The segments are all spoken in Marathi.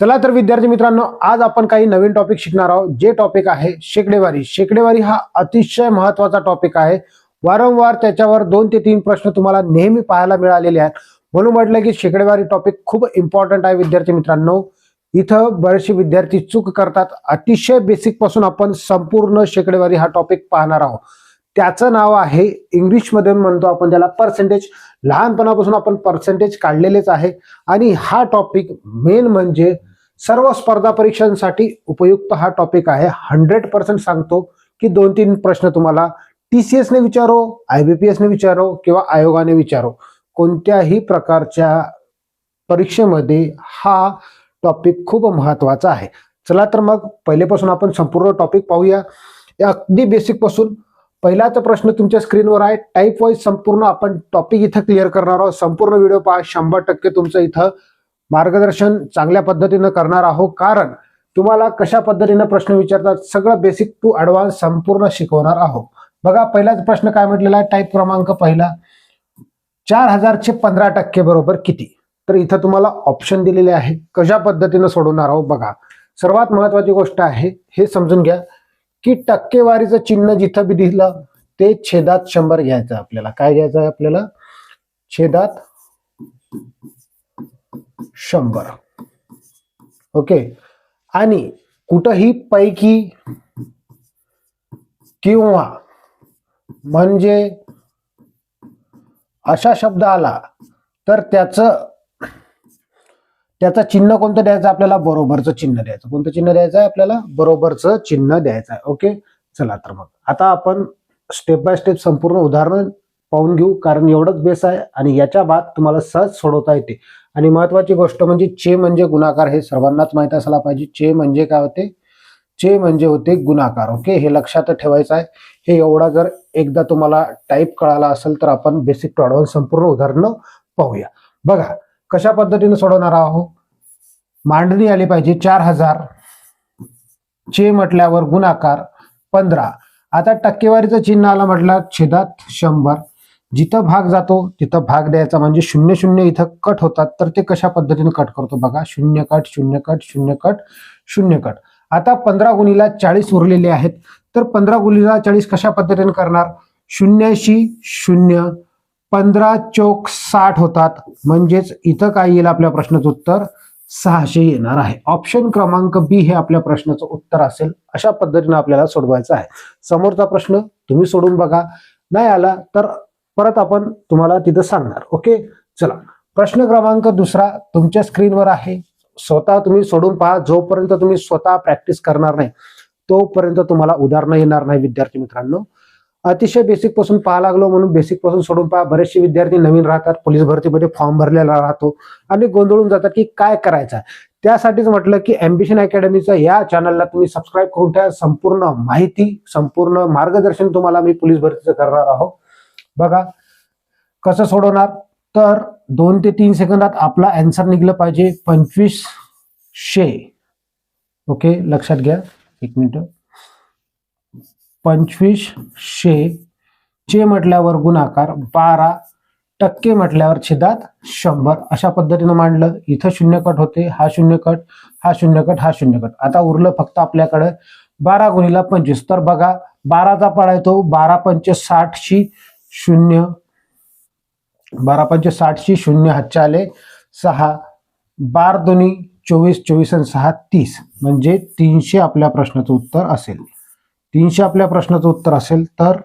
चला तर विद्यार्थी मित्रांनो आज आपण काही नवीन टॉपिक शिकणार आहोत. जे टॉपिक आहे शेकडेवारी. शेकडेवारी हा अतिशय महत्त्वाचा टॉपिक आहे. वारंवार त्याच्यावर दोन ते तीन प्रश्न तुम्हाला नेहमी पाहायला मिळालेले आहेत. म्हणून म्हटलं की शेकडेवारी टॉपिक खूप इम्पॉर्टंट आहे विद्यार्थी मित्रांनो. इथं बरेचसे विद्यार्थी चूक करतात. अतिशय बेसिकपासून आपण संपूर्ण शेकडेवारी हा टॉपिक पाहणार आहोत. त्याचं नाव आहे इंग्लिशमध्ये म्हणतो आपण त्याला पर्सेंटेज लहानपणापासून आपण पर्सेंटेज काढलेलेच आहे. आणि हा टॉपिक मेन म्हणजे सर्व स्पर्धा परीक्षांसाठी उपयुक्त हा टॉपिक आहे. हंड्रेड पर्सेंट सांगतो की दोन तीन प्रश्न तुम्हाला टी सी एसने विचारो आय बी पी एसने विचारो किंवा आयोगाने विचारो. कोणत्याही प्रकारच्या परीक्षेमध्ये हा टॉपिक खूप महत्त्वाचा आहे. चला तर मग पहिलेपासून आपण संपूर्ण टॉपिक पाहूया. या अगदी बेसिकपासून पहिलाच प्रश्न तुमच्या स्क्रीनवर आहे. टाईप वाईज संपूर्ण आपण टॉपिक इथं क्लिअर करणार आहोत. संपूर्ण व्हिडिओ पहा. शंभर टक्के तुमचं इथं मार्गदर्शन चांगल्या पद्धतीनं करणार आहोत. कारण तुम्हाला कशा पद्धतीनं प्रश्न विचारतात सगळं बेसिक टू ऍडव्हान्स संपूर्ण शिकवणार आहोत. बघा पहिलाच प्रश्न काय म्हटलेला आहे? टाईप क्रमांक पहिला. चार हजारचे पंधरा टक्के बरोबर किती? तर इथं तुम्हाला ऑप्शन दिलेले आहे. कशा पद्धतीनं सोडवणार आहोत बघा. सर्वात महत्वाची गोष्ट आहे हे समजून घ्या की टक्केवारीचं चिन्ह जिथं बी दिलं ते छेदात शंभर घ्यायचं आपल्याला. काय घ्यायचं आहे आपल्याला? छेदात शंभर. ओके? आणि कुठंही पैकी किंवा म्हणजे अशा शब्द आला तर त्याचं त्याचं चिन्ह कोणतं द्यायचं आपल्याला? बरोबरचं चिन्ह द्यायचं. कोणतं चिन्ह द्यायचं आहे आपल्याला? बरोबरचं चिन्ह द्यायचं आहे. ओके? चला तर मग. आता आपण स्टेप बाय स्टेप संपूर्ण उदाहरण पाहून घेऊ कारण एवढंच बेस आहे आणि याच्या बाद तुम्हाला सहज सोडवता येते. आणि महत्वाची गोष्ट म्हणजे चे म्हणजे गुणाकार हे सर्वांनाच माहीत असायला पाहिजे. चे म्हणजे काय होते? चे म्हणजे होते गुणाकार. ओके? हे लक्षात ठेवायचं आहे. हे एवढा जर एकदा तुम्हाला टाईप कळाला असेल तर आपण बेसिक टू ॲडव्हान्स संपूर्ण उदाहरणं पाहूया. बघा कशा पद्धतीने सोडवणार आहोत? मांडणी आली पाहिजे चार हजार. चे म्हटल्यावर गुणाकार पंधरा. आता टक्केवारीचं चिन्ह आलं म्हटलं छेदात शंभर. जिथं भाग जातो तिथं भाग द्यायचा म्हणजे शून्य शून्य इथं कट होतात. तर ते कशा पद्धतीने कट करतो बघा. शून्य कट शून्य कट शून्य कट शून्य कट. आता पंधरा गुणीला चाळीस उरलेले आहेत. तर पंधरा गुणीला चाळीस कशा पद्धतीने करणार? शून्याशी शून्य पंधरा चौक साठ होतात. म्हणजेच इथं काय येईल आपल्या प्रश्नाचं उत्तर? सहाशे येणार आहे. ऑप्शन क्रमांक बी हे आपल्या प्रश्नाचं उत्तर असेल. अशा पद्धतीने आपल्याला सोडवायचं आहे. समोरचा प्रश्न तुम्ही सोडून बघा. नाही आला तर परत आपण तुम्हाला तिथं सांगणार. ओके चला. प्रश्न क्रमांक दुसरा तुमच्या स्क्रीनवर आहे. स्वतः तुम्ही सोडून पहा. जोपर्यंत तुम्ही स्वतः प्रॅक्टिस करणार नाही तोपर्यंत तुम्हाला उदाहरणं येणार नाही विद्यार्थी मित्रांनो. अतिशय बेसिकपासून पाहा लागलो म्हणून बेसिकपासून सोडून पहा. बरेचसे विद्यार्थी नवीन राहतात. पोलीस भरतीमध्ये फॉर्म भरलेला राहतो आणि गोंधळून जातात की काय करायचं त्यासाठीच म्हटलं की अम्बिशन अकॅडमीचा या चॅनलला तुम्ही सबस्क्राईब करून ठेवा. संपूर्ण माहिती संपूर्ण मार्गदर्शन तुम्हाला मी पोलीस भरतीचं करणार आहोत. बघा कसं सोडवणार? तर दोन ते तीन सेकंदात आपला अँसर निघलं पाहिजे पंचवीस शे ओके लक्षात घ्या. एक मिनिट. पंचवीस शे चे म्हटल्यावर गुणाकार बारा टक्के म्हटल्यावर छेदात शंभर. अशा पद्धतीनं मांडलं. इथं शून्य कट होते. हा शून्य कट हा शून्य कट हा शून्य कट. आता उरलं फक्त आपल्याकडे बारा गुणीला पंचवीस. तर बघा बाराचा पाडा येतो बारा पंच साठशी. शून्य बारा पंच साठशी शून्य हातच्या आले सहा बार दोन्ही चोवीस चोवीस आणि सहा तीस. म्हणजे तीनशे आपल्या प्रश्नाचं उत्तर असेल. तीनशे आपल्या प्रश्नाचं उत्तर असेल तर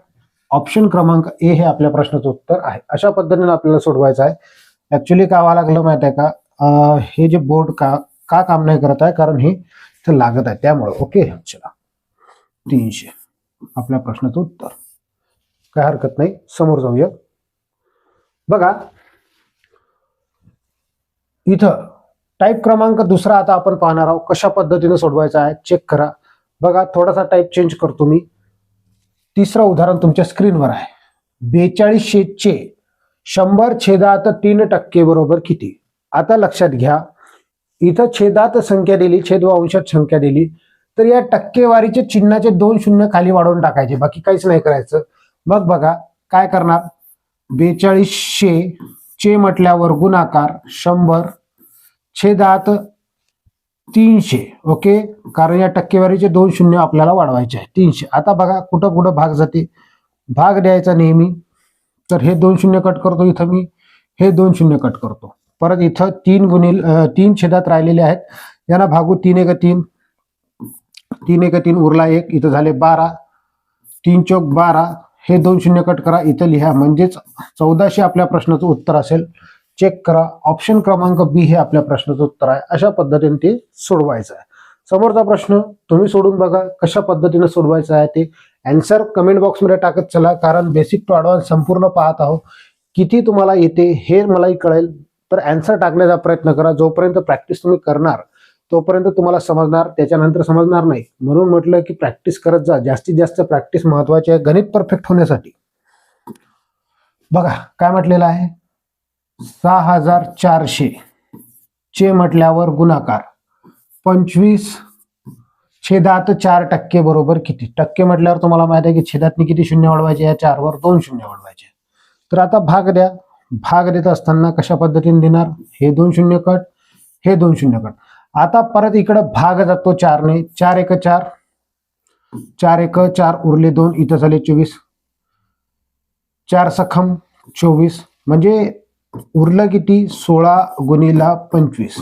ऑप्शन क्रमांक ए हे आपल्या प्रश्नाचं उत्तर आहे. अशा पद्धतीने आपल्याला सोडवायचं आहे. ऍक्च्युली काय व्हावं लागलं माहीत आहे का हे जे बोर्ड का का काम नाही करत आहे? कारण हे लागत आहे. त्यामुळे ओके चला. तीनशे आपल्या प्रश्नाचं उत्तर. काय हरकत नाही. समोर जाऊया बघा. इथं टाईप क्रमांक दुसरा आता आपण पाहणार आहोत. कशा पद्धतीने सोडवायचा आहे? चेक करा. बघा थोडासा टाईप चेंज करतो मी. तिसरं उदाहरण तुमच्या स्क्रीनवर आहे. बेचाळीस शेचे शंभर छेदात तीन टक्के बरोबर किती? आता लक्षात घ्या. इथं छेदात संख्या दिली छेद व अंशात संख्या दिली. तर या टक्केवारीचे चिन्हाचे दोन शून्य खाली वाढवून टाकायचे. बाकी काहीच नाही करायचं. मग बघा काय करणार? बेचाळीसशे चे म्हटल्यावर गुणाकार शंभर छेदात तीनशे. ओके? कारण या टक्केवारीचे दोन शून्य आपल्याला वाढवायचे आहे. तीनशे. आता बघा कुठं कुठं भाग जाते. भाग द्यायचा नेहमी. तर हे दोन शून्य कट करतो इथं मी. हे दोन शून्य कट करतो. परत इथं तीन गुणिल तीन छेदात राहिलेले आहेत. यांना भागू तीन एक तीन. तीन एक तीन उरला एक. इथं झाले बारा. तीन चौक बारा. हे दोन शून्य कट करा. इथं लिहा. म्हणजेच चौदाशे आपल्या प्रश्नाचं उत्तर असेल. चेक करा. ऑप्शन क्रमांक बी हे आपल्या प्रश्नाचं उत्तर आहे. अशा पद्धतीने ते सोडवायचं आहे. समोरचा प्रश्न तुम्ही सोडून बघा. कशा पद्धतीने सोडवायचा आहे ते. अँसर कमेंट बॉक्समध्ये टाकत चला. कारण बेसिक टू ॲडव्हान्स संपूर्ण पाहत आहोत. किती तुम्हाला येते हे मलाही कळेल. तर अँसर टाकण्याचा प्रयत्न करा. जोपर्यंत प्रॅक्टिस तुम्ही करणार तोपर्यंत तुम्हाला समजणार त्याच्यानंतर समजणार नाही. म्हणून म्हटलं की प्रॅक्टिस करत जा. जास्तीत जास्त प्रॅक्टिस महत्वाची आहे. गणित परफेक्ट होण्यासाठी. बघा काय म्हटलेलं आहे? सहा हजार चारशे चे म्हटल्यावर गुणाकार. पंचवीस छेदात चार टक्के बरोबर किती? टक्के म्हटल्यावर तुम्हाला माहिती आहे की छेदातनी किती शून्य वाढवायचे? या चारवर दोन शून्य वाढवायचे. तर आता भाग द्या. भाग देत असताना कशा पद्धतीने देणार? हे दोन शून्य कट हे दोन शून्य कट. आता परत इकडं भाग जातो चारने. चार एक चार. चार एक चार उरले दोन इथं झाले चोवीस. चार सखम चोवीस. म्हणजे उरलं किती? सोळा गुणिला पंचवीस.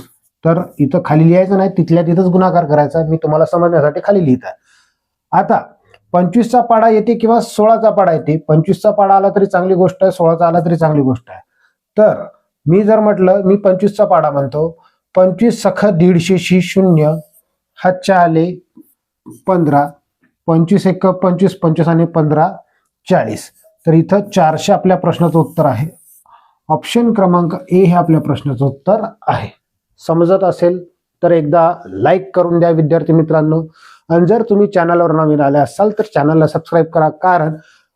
तर इथं खाली लिहायचं नाही तिथल्या तिथंच गुणाकार करायचा. मी तुम्हाला समजण्यासाठी खाली लिहित आहे आता पंचवीसचा पाडा येते किंवा सोळाचा पाडा येते? पंचवीसचा पाडा आला तरी चांगली गोष्ट आहे सोळाचा आला तरी चांगली गोष्ट आहे. तर मी जर म्हटलं मी पंचवीसचा पाडा म्हणतो पंचवीस सख दीडशेशी शून्य हातच्या आले पंधरा पंचवीस एक पंचवीस पंचवीस आणि पंधरा चाळीस. तर इथं चारशे आपल्या प्रश्नाचं उत्तर आहे. ऑप्शन क्रमांक ए हे आपल्या प्रश्नाचं उत्तर आहे. समजत असेल तर एकदा लाईक करून द्या विद्यार्थी मित्रांनो. आणि जर तुम्ही चॅनलवर नवीन आले असाल तर चॅनलला सबस्क्राईब करा. कारण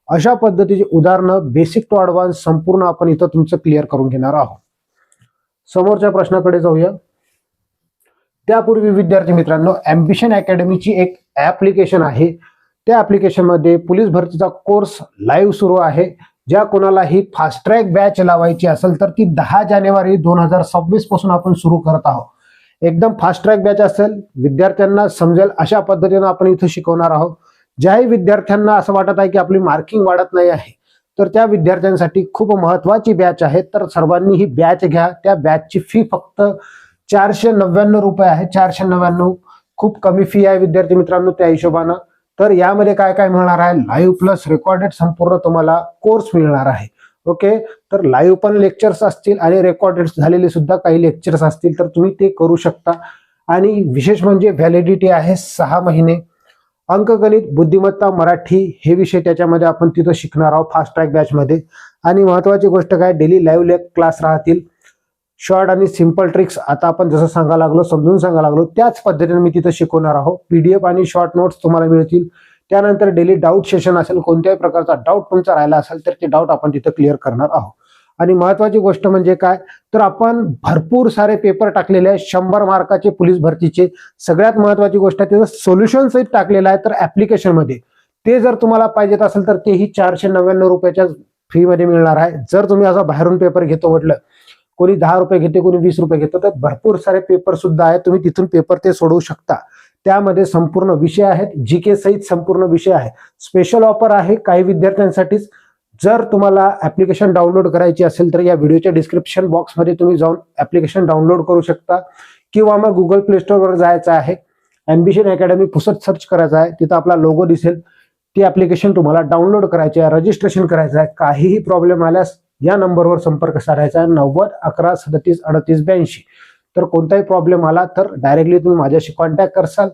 अशा पद्धतीची उदाहरणं बेसिक टू ॲडव्हान्स संपूर्ण आपण इथं तुमचं क्लिअर करून घेणार आहोत. समोरच्या प्रश्नाकडे जाऊया. त्यापूर्वी विद्यार्थी मित्रांनो अँबिशन अकॅडमीची एक ॲप्लिकेशन आहे. त्या ॲप्लिकेशनमध्ये पोलीस भरतीचा कोर्स लाईव्ह सुरू आहे. ज्या कोणालाही फास्ट ट्रॅक बॅच लावायची असेल तर ती दहा जानेवारी दोन हजार सव्वीसपासून आपण सुरू करत आहोत. एकदम फास्ट ट्रॅक बॅच असेल विद्यार्थ्यांना समजेल अशा पद्धतीनं आपण इथं शिकवणार आहोत. ज्याही विद्यार्थ्यांना असं वाटत आहे की आपली मार्किंग वाढत नाही आहे तर त्या विद्यार्थ्यांसाठी खूप महत्वाची बॅच आहे. तर सर्वांनी ही बॅच घ्या. त्या बॅचची फी फक्त चारशे नव्याण्णव रुपये आहे. चारशे नव्याण्णव. खूप कमी फी आहे विद्यार्थी मित्रांनो त्या हिशोबानं. तर यामध्ये काय काय मिळणार आहे? लाईव्ह प्लस रेकॉर्डेड संपूर्ण तुम्हाला कोर्स मिळणार आहे. ओके तर लाईव्ह पण लेक्चर्स असतील आणि रेकॉर्डेड झालेले सुद्धा काही लेक्चर्स असतील तर तुम्ही ते करू शकता. आणि विशेष म्हणजे व्हॅलिडिटी आहे सहा महिने. अंकगणित बुद्धिमत्ता मराठी हे विषय त्याच्यामध्ये आपण तिथं शिकणार आहोत फास्ट ट्रॅक बॅचमध्ये आणि महत्वाची गोष्ट काय? डेली लाईव्ह क्लास राहतील. शॉर्ट आणि सिंपल ट्रिक्स आता आपण जसं सांगायला लागलो समजून सांगायला लागलो त्याच पद्धतीने मी तिथं शिकवणार आहोत पीडीएफ आणि शॉर्ट नोट्स तुम्हाला मिळतील. त्यानंतर डेली डाऊट सेशन असेल कोणत्याही प्रकारचा डाऊट तुमचा राहिला असेल तर ते डाऊट आपण तिथं क्लिअर करणार आहोत आणि महत्वाची गोष्ट म्हणजे काय? तर आपण भरपूर सारे पेपर टाकलेले आहेत. शंभर मार्काचे पोलीस भरतीचे. सगळ्यात महत्वाची गोष्ट आहे त्याचं सोल्युशन सहित टाकलेलं आहे तर ऍप्लिकेशनमध्ये ते जर तुम्हाला पाहिजेत असेल तर तेही चारशे नव्याण्णव रुपयाच्या फीमध्ये मिळणार आहे. जर तुम्ही असा बाहेरून पेपर घेतो म्हटलं कोणी दहा रुपये घेते कोणी वीस रुपये घेतो. तर भरपूर सारे पेपर सुद्धा आहेत. तुम्ही तिथून पेपर ते सोडवू शकता. त्यामध्ये संपूर्ण विषय आहेत. जी के सहित संपूर्ण विषय आहे. स्पेशल ऑफर आहे काही विद्यार्थ्यांसाठीच. जर तुम्हाला ऍप्लिकेशन डाउनलोड करायची असेल तर या व्हिडिओच्या डिस्क्रिप्शन बॉक्समध्ये तुम्ही जाऊन ऍप्लिकेशन डाउनलोड करू शकता. किंवा मग गुगल प्ले स्टोअरवर जायचं आहे. ॲम्बिशन अकॅडमी पुसत सर्च करायचं आहे. तिथं आपला लोगो दिसेल. ती ऍप्लिकेशन तुम्हाला डाउनलोड करायची आहे रजिस्ट्रेशन करायचं आहे. काहीही प्रॉब्लेम आल्यास या नंबरवर संपर्क साधायचा आहे नव्वद अकरा सदतीस अडतीस ब्याऐंशी. तर कोणताही प्रॉब्लेम आला तर डायरेक्टली तुम्ही माझ्याशी कॉन्टॅक्ट करसाल.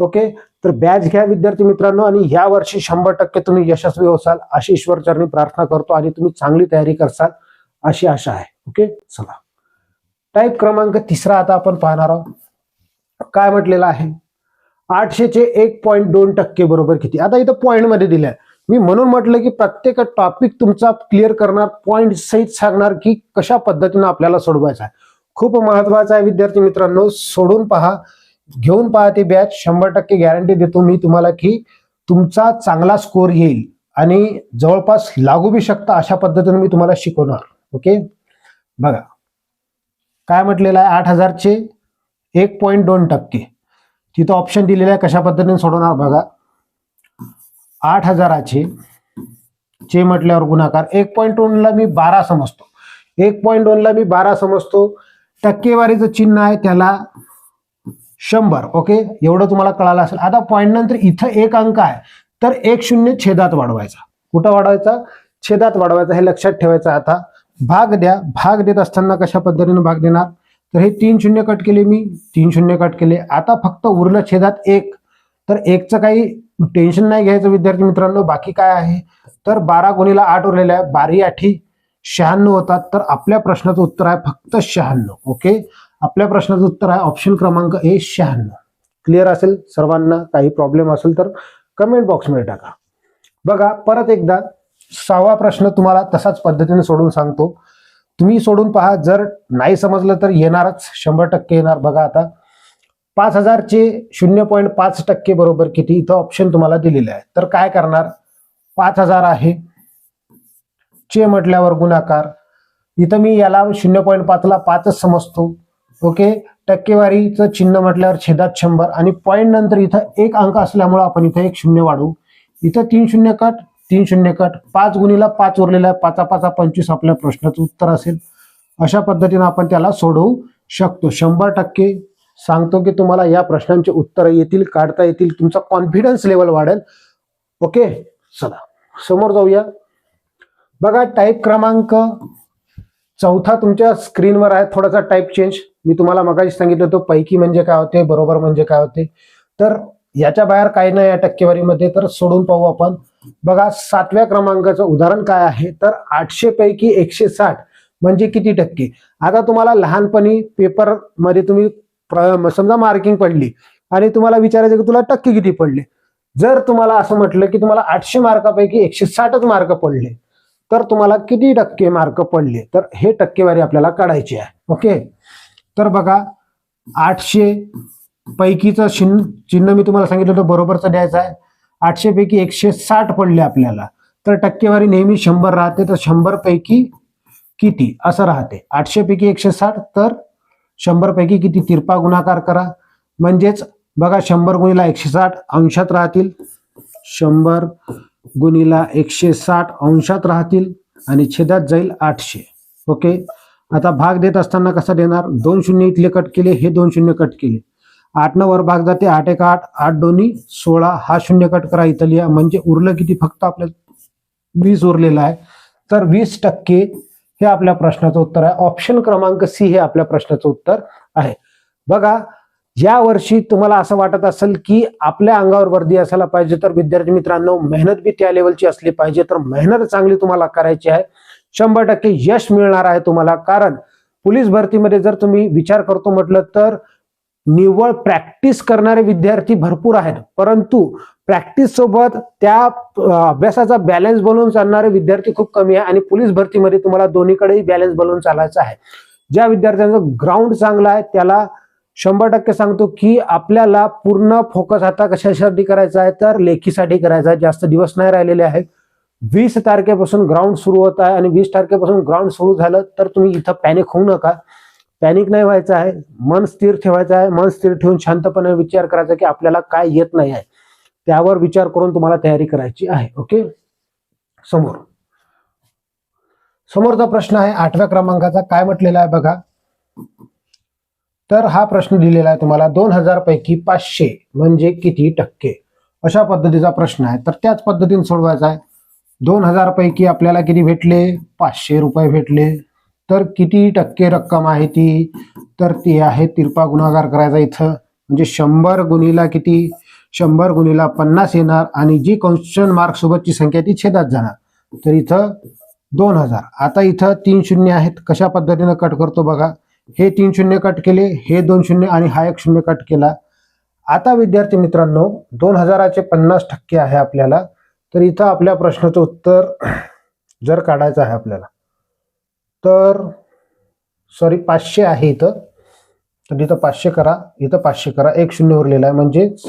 ओके तर बॅच घ्या विद्यार्थी मित्रांनो आणि या वर्षी शंभर टक्के तुम्ही यशस्वी होसाल. अशी ईश्वरचरणी प्रार्थना करतो आणि तुम्ही चांगली तयारी करसाल अशी आशा आहे. ओके चला. टाईप क्रमांक तिसरा आता आपण पाहणार आहोत. काय म्हटलेलं आहे? आठशेचे एक पॉईंट दोन टक्के बरोबर किती? आता इथं पॉईंटमध्ये दिलंय. मी म्हणून म्हटलं की प्रत्येक टॉपिक तुमचा क्लिअर करणार पॉईंट सहित सांगणार की कशा पद्धतीनं आपल्याला सोडवायचा आहे. खूप महत्त्वाचा आहे विद्यार्थी मित्रांनो सोडून पहा घेऊन पहा ते बॅच शंभर टक्के गॅरंटी देतो मी तुम्हाला की तुमचा चांगला स्कोर येईल आणि जवळपास लागू बी शकता अशा पद्धतीने मी तुम्हाला शिकवणार. ओके बघा. काय म्हटलेलं आहे? आठ हजारचे एक पॉईंट दोन टक्के. तिथं ऑप्शन दिलेलं आहे कशा पद्धतीने सोडवणार? बघा. आठ हजाराचे चे म्हटल्यावर गुणाकार एक पॉईंट दोनला मी बारा समजतो. एक पॉईंट दोनला मी बारा समजतो. टक्केवारीचं चिन्ह आहे त्याला शंभर ओके एवढं तुम्हाला कळालं असेल. आता पॉईंट नंतर इथं एक अंक आहे तर एक शून्य छेदात वाढवायचा. कुठं वाढवायचा? छेदात वाढवायचा हे लक्षात ठेवायचं आता. भाग द्या. भाग देत असताना कशा पद्धतीने भाग देणार? तर हे तीन शून्य कट केले मी. तीन शून्य कट केले. आता फक्त उरलं छेदात एक. तर एकचं काही टेन्शन नाही घ्यायचं विद्यार्थी मित्रांनो. बाकी काय आहे? तर बारा गुणीला आठ उरलेल्या आहे. बारी आठी शहाण्णव होतात. तर आपल्या प्रश्नाचं उत्तर आहे फक्त शहाण्णव. ओके आपल्या प्रश्नाचं उत्तर आहे ऑप्शन क्रमांक ए शहाण्णव. क्लिअर असेल? सर्वांना काही प्रॉब्लेम असेल तर कमेंट बॉक्समध्ये टाका. बघा परत एकदा सहावा प्रश्न तुम्हाला तसाच पद्धतीने सोडून सांगतो. तुम्ही सोडून पहा. जर नाही समजलं तर येणारच. शंभर टक्के येणार. बघा आता. पाच हजारचे शून्य पॉईंट पाच टक्के बरोबर किती? इथं ऑप्शन तुम्हाला दिलेलं आहे तर काय करणार? पाच हजार आहे. चे म्हटल्यावर गुणाकार. इथं मी याला शून्य पॉईंट पाचला पाचच समजतो. ओके? टक्केवारीचं चिन्ह म्हटल्यावर छेदात शंभर. आणि पॉईंट नंतर इथं एक अंक असल्यामुळं आपण इथं एक शून्य वाढवू. इथं तीन शून्य कट तीन शून्य कट. पाच गुणीला पाच उरलेला आहे. पाचा पाचा पंचवीस आपल्या प्रश्नाचं उत्तर असेल. अशा पद्धतीनं आपण त्याला सोडवू शकतो. शंभर टक्के सांगतो की तुम्हाला या प्रश्नांचे उत्तर येतील काढता येतील तुमचा कॉन्फिडन्स लेवल वाढेल. ओके चला समोर जाऊया. बघा टाईप क्रमांक चौथा तुमच्या स्क्रीनवर आहे. थोडासा टाईप चेंज मी तुम्हाला मगाशी सांगितलं तो पैकी म्हणजे काय होते बरोबर म्हणजे काय होते. तर याच्या बाहेर काही नाही या टक्केवारीमध्ये तर सोडून पाहू आपण. बघा सातव्या क्रमांकाचं उदाहरण काय आहे? तर आठशे पैकी एकशे साठ म्हणजे किती टक्के? आता तुम्हाला लहानपणी पेपरमध्ये तुम्ही समजा मार्किंग पडली आणि तुम्हाला विचारायचं की तुला टक्के किती पडले? जर तुम्हाला असं म्हटलं की तुम्हाला आठशे मार्कापैकी एकशे साठच मार्क पडले तर तुम्हाला किती टक्के मार्क पडले? तर हे टक्केवारी आपल्याला काढायची आहे. ओके? तर बघा आठशे पैकीचं चिन्ह चिन्ह मी तुम्हाला सांगितलं होतं बरोबरचं द्यायचं आहे. आठशे पैकी एकशे साठ पडले आपल्याला तर टक्केवारी नेहमी शंभर राहते तर शंभर पैकी किती? असं राहते. आठशे पैकी एकशे साठ तर शंभर पैकी किती तिरपा गुणाकार करा. म्हणजेच बघा शंभर गुणीला एकशे साठ अंशात राहतील. शंभर गुणीला एकशे साठ अंशात राहतील आणि छेदात जाईल आठशे. ओके? आता भाग देत असताना कसा देणार? दोन शून्य इथले कट केले हे दोन शून्य कट केले. आठ न वर भाग जाते आठ एक आठ आठ दोन्ही सोळा हा शून्य कट करा इथं लिहा म्हणजे उरलं किती? फक्त आपल्या वीस उरलेला आहे. तर वीस टक्के हे आपल्या प्रश्नाचं उत्तर आहे. ऑप्शन क्रमांक सी हे आपल्या प्रश्नाचं उत्तर आहे. बघा या वर्षी तुम्हाला असं वाटत असेल की आपल्या अंगावर वर्दी असायला पाहिजे तर विद्यार्थी मित्रांनो मेहनत बी त्या लेवलची असली पाहिजे तर मेहनत चांगली तुम्हाला करायची आहे. शंभर टक्के यश मिळणार आहे तुम्हाला कारण पोलीस भरतीमध्ये जर तुम्ही विचार करतो म्हटलं तर निव्वळ प्रॅक्टिस करणारे विद्यार्थी भरपूर आहेत. परंतु प्रॅक्टिस सोबत त्या अभ्यासाचा बॅलन्स बनवून चालणारे विद्यार्थी खूप कमी आहे आणि पोलीस भरतीमध्ये तुम्हाला दोन्हीकडेही बॅलन्स बनवून चालायचं आहे. ज्या विद्यार्थ्यांचं ग्राउंड चांगलं आहे त्याला शंभर टक्के सांगतो की आपल्याला पूर्ण फोकस आता कशासाठी करायचा आहे? तर लेखीसाठी करायचा आहे. जास्त दिवस नाही राहिलेले आहेत. वीस तारखेपासून ग्राउंड सुरू होत आहे आणि वीस तारखेपासून ग्राउंड सुरू झालं तर तुम्ही इथं पॅनिक होऊ नका. पॅनिक नाही व्हायचं आहे. मन स्थिर ठेवायचं आहे. मन स्थिर ठेवून शांतपणे विचार करायचा की आपल्याला काय येत नाही आहे. त्यावर विचार करून तुम्हाला तयारी करायची आहे ओके? समोर. समोरचा प्रश्न आहे आठव्या क्रमांकाचा काय म्हटलेला आहे बघा. तर हा प्रश्न दिलेला आहे तुम्हाला दोन हजार पैकी पाचशे म्हणजे किती टक्के? अशा पद्धतीचा प्रश्न आहे. तर त्याच पद्धतीने सोडवायचा आहे. दोन हजार पैकी आपल्याला किती भेटले? पाचशे रुपये भेटले. तर किती टक्के रक्कम आहे ती? तर ती आहे तिरपा गुणाकार करायचा इथं. म्हणजे शंभर गुणीला किती? शंभर गुणीला पन्नास येणार आणि जी क्वेश्चन मार्क सोबतची संख्या ती छेदात जाणार. तर इथं दोन हजार. आता इथं तीन शून्य आहेत. कशा पद्धतीनं कट करतो बघा. हे तीन शून्य कट केले हे दोन शून्य आणि हा एक शून्य कट केला. आता विद्यार्थी मित्रांनो दोन हजाराचे पन्नास टक्के आहे आपल्याला. तर इथं आपल्या प्रश्नाचं उत्तर जर काढायचं आहे आपल्याला तर सॉरी पाचशे आहे इथं. तर इथं पाचशे करा. इथं पाचशे करा. एक शून्य उरलेला आहे. म्हणजेच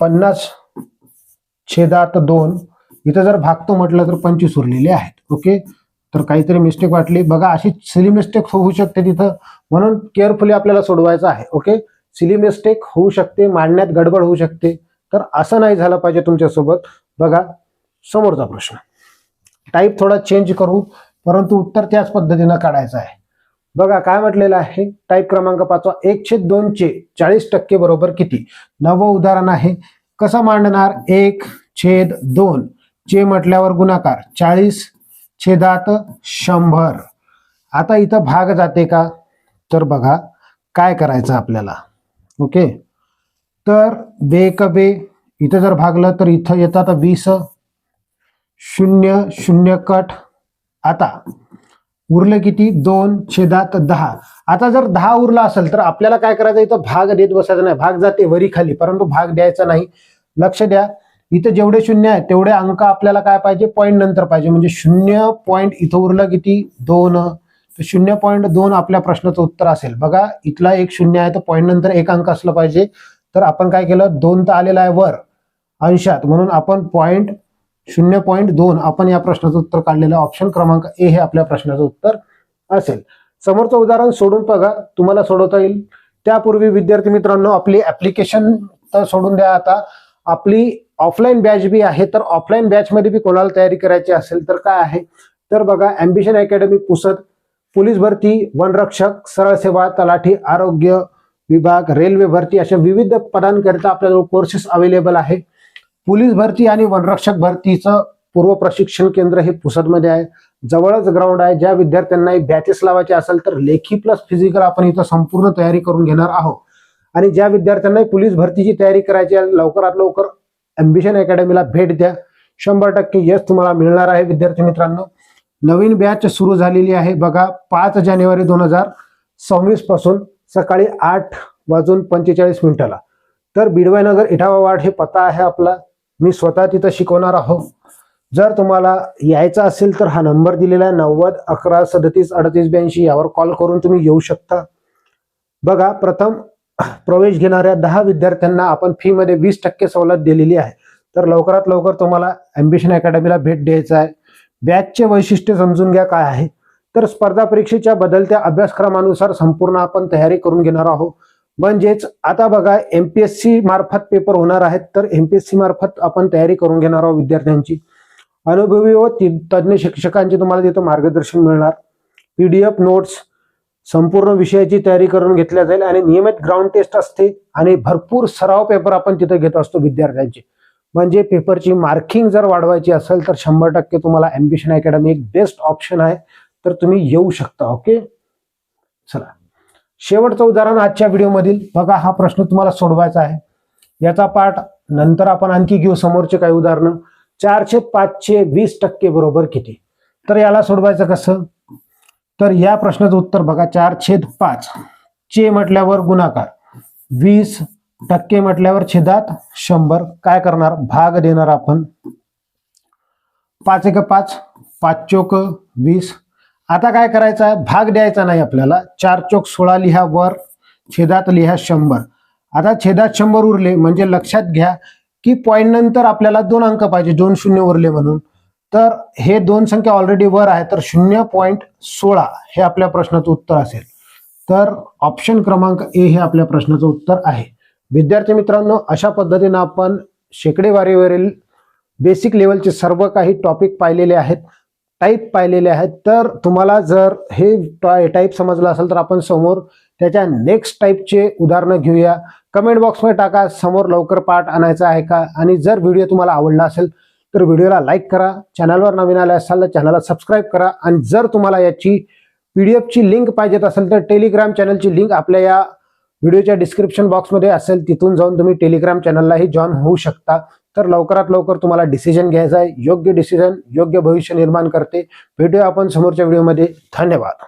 पन्नास छेदात दोन. इथं जर भागतो म्हटलं तर पंचवीस उरलेले आहेत. ओके? तर काहीतरी मिस्टेक वाटली. बघा अशी सिली मिस्टेक होऊ शकते तिथं. म्हणून केअरफुली आपल्याला सोडवायचं आहे. ओके? सिली मिस्टेक होऊ शकते मांडण्यात गडबड होऊ शकते. तर असं नाही झालं पाहिजे तुमच्यासोबत. बघा समोरचा प्रश्न. टाईप थोडा चेंज करू परंतु उत्तर त्याच पद्धतीनं काढायचं आहे. बघा काय म्हटलेलं आहे? टाईप क्रमांक पाचवा एक छेद दोनचे चाळीस टक्के बरोबर किती? नवं उदाहरण आहे. कसं मांडणार? एक छेद दोन. चे म्हटल्यावर गुणाकार चाळीस छेदात शंभर. आता इथं भाग जाते का? तर बघा काय करायचं आपल्याला? ओके? तर बे क बे इथं जर भागलं तर इथं येतात वीस. शून्य शून्य कट. आता उरलं किती? दोन छेदात दहा. आता जर दहा उरला असेल तर आपल्याला काय करायचं? इथं भाग देत बसायचा नाही. भाग जाते वरी खाली परंतु भाग द्यायचा नाही. लक्ष द्या. इथं जेवढे शून्य आहे तेवढे अंक आपल्याला काय पाहिजे? पॉईंट नंतर पाहिजे. म्हणजे शून्य पॉईंट इथं उरलं किती? दोन. तर शून्य पॉईंट दोन आपल्या प्रश्नाचं उत्तर असेल. बघा इथला एक शून्य आहे तर पॉईंट नंतर एक अंक असलं पाहिजे. तर आपण काय केलं? दोन तर आलेला आहे वर अंशात. म्हणून आपण पॉईंट शून्य पॉईंट दोन आपण या प्रश्नाचं उत्तर काढलेलं ऑप्शन क्रमांक ए हे आपल्या प्रश्नाचं उत्तर असेल. समोरचं उदाहरण सोडून बघा तुम्हाला सोडवता येईल. त्यापूर्वी विद्यार्थी मित्रांनो आपली ऍप्लिकेशन तर सोडून द्या आता. आपली ऑफलाईन बॅच बी आहे तर ऑफलाईन बॅचमध्ये बी कोणाला तयारी करायची असेल तर काय आहे? तर बघा अँबिशन अकॅडमी पुसद पोलीस भरती वनरक्षक सरळ सेवा तलाठी आरोग्य विभाग रेल्वे भरती अशा विविध पदांकरिता आपल्याजवळ कोर्सेस अवेलेबल आहे. पोलीस भरती आणि वनरक्षक भरतीचं पूर्व प्रशिक्षण केंद्र हे पुसदमध्ये आहे. जवळच ग्राउंड आहे. ज्या विद्यार्थ्यांना बॅचेस लावायचे असेल तर लेखी प्लस फिजिकल आपण इथं संपूर्ण तयारी करून घेणार आहोत. आणि ज्या विद्यार्थ्यांना पोलीस भरतीची तयारी करायची आहे लवकरात लवकर अम्बिशन अकॅडमीला भेट द्या. शंभर टक्के यश तुम्हाला मिळणार आहे विद्यार्थी मित्रांनो. नवीन बॅच सुरू झालेली आहे. बघा पाच जानेवारी दोन हजार सव्वीसपासून सकाळी आठ वाजून पंचेचाळीस मिनिटाला. तर बिडवायनगर इटावा वार्ड हे पत्ता आहे आपला. मी स्वतः तिथं शिकवणार आहो. जर तुम्हाला यायचं असेल तर हा नंबर दिलेला आहे नव्वद अकरा सदतीस अडतीस ब्याऐंशी यावर कॉल करून तुम्ही येऊ शकता. बघा प्रथम प्रवेश घेणाऱ्या दहा विद्यार्थ्यांना आपण फीमध्ये वीस टक्के सवलत दिलेली आहे. तर लवकरात लवकर तुम्हाला अम्बिशन अकॅडमीला भेट द्यायचं आहे. बॅचचे वैशिष्ट्य समजून घ्या काय आहे. तर स्पर्धा परीक्षेच्या बदलत्या अभ्यासक्रमानुसार संपूर्ण आपण तयारी करून घेणार आहोत. म्हणजेच आता बघा एमपीएससी मार्फत पेपर होणार आहेत तर एमपीएससी मार्फत आपण तयारी करून घेणार आहोत विद्यार्थ्यांची. अनुभवी व तज्ज्ञ शिक्षकांचे तुम्हाला तिथं मार्गदर्शन मिळणार. पीडीएफ नोट्स संपूर्ण विषयाची तयारी करून घेतल्या जाईल आणि नियमित ग्राउंड टेस्ट असते आणि भरपूर सराव पेपर आपण तिथे घेत असतो विद्यार्थ्यांचे. म्हणजे पेपरची मार्किंग जर वाढवायची असेल तर शंभर टक्के तुम्हाला अम्बिशन अकॅडमी एक बेस्ट ऑप्शन आहे. तर तुम्ही येऊ शकता ओके चला. शेवटचं उदाहरण आजच्या व्हिडिओमधील. बघा हा प्रश्न तुम्हाला सोडवायचा आहे. याचा पाठ नंतर आपण आणखी घेऊ समोरचे काही उदाहरणं. चारशे पाचशे वीस टक्के बरोबर किती? तर याला सोडवायचं कसं? तर या प्रश्नाचं उत्तर बघा चार छेद पाच. चे म्हटल्यावर गुणाकार. वीस टक्के म्हटल्यावर छेदात शंभर. काय करणार? भाग देणार आपण. पाच एक पाच. पाच चोक वीस. आता काय करायचं आहे? भाग द्यायचा नाही आपल्याला. चार चौक सोळा लिहा वर छेदात लिहा शंभर. आता छेदात शंभर उरले म्हणजे लक्षात घ्या की पॉईंट नंतर आपल्याला दोन अंक पाहिजे दोन शून्य उरले म्हणून. तर हे दोन संख्या ऑलरेडी वर आहे तर शून्य पॉईंट सोळा हे आपल्या प्रश्नाचं उत्तर असेल. तर ऑप्शन क्रमांक ए हे आपल्या प्रश्नाचं उत्तर आहे. विद्यार्थी मित्रांनो अशा पद्धतीनं आपण शेकडेवारीवरील बेसिक लेवलचे सर्व काही टॉपिक पाहिलेले आहेत. टाईप पाहिलेले आहेत. तर तुम्हाला जर हे टाईप समजलं असेल तर आपण समोर त्याच्या नेक्स्ट टाईपचे उदाहरणं घेऊया. कमेंट बॉक्समध्ये टाका समोर लवकर पाठ आणायचा आहे का? आणि जर व्हिडिओ तुम्हाला आवडला असेल तर व्हिडिओला लाईक करा. चॅनलवर नवीन आले असाल तर चॅनलला सबस्क्राईब करा. आणि जर तुम्हाला याची पी डी एफची लिंक पाहिजेत असेल तर टेलिग्राम चॅनलची लिंक आपल्या या व्हिडिओच्या डिस्क्रिप्शन बॉक्समध्ये असेल. तिथून जाऊन तुम्ही टेलिग्राम चॅनललाही जॉईन होऊ शकता. तर लवकरात लवकर तुम्हाला डिसिजन घ्यायचा आहे. योग्य डिसिजन योग्य भविष्य निर्माण करते. भेटूया आपण समोरच्या व्हिडिओमध्ये धन्यवाद.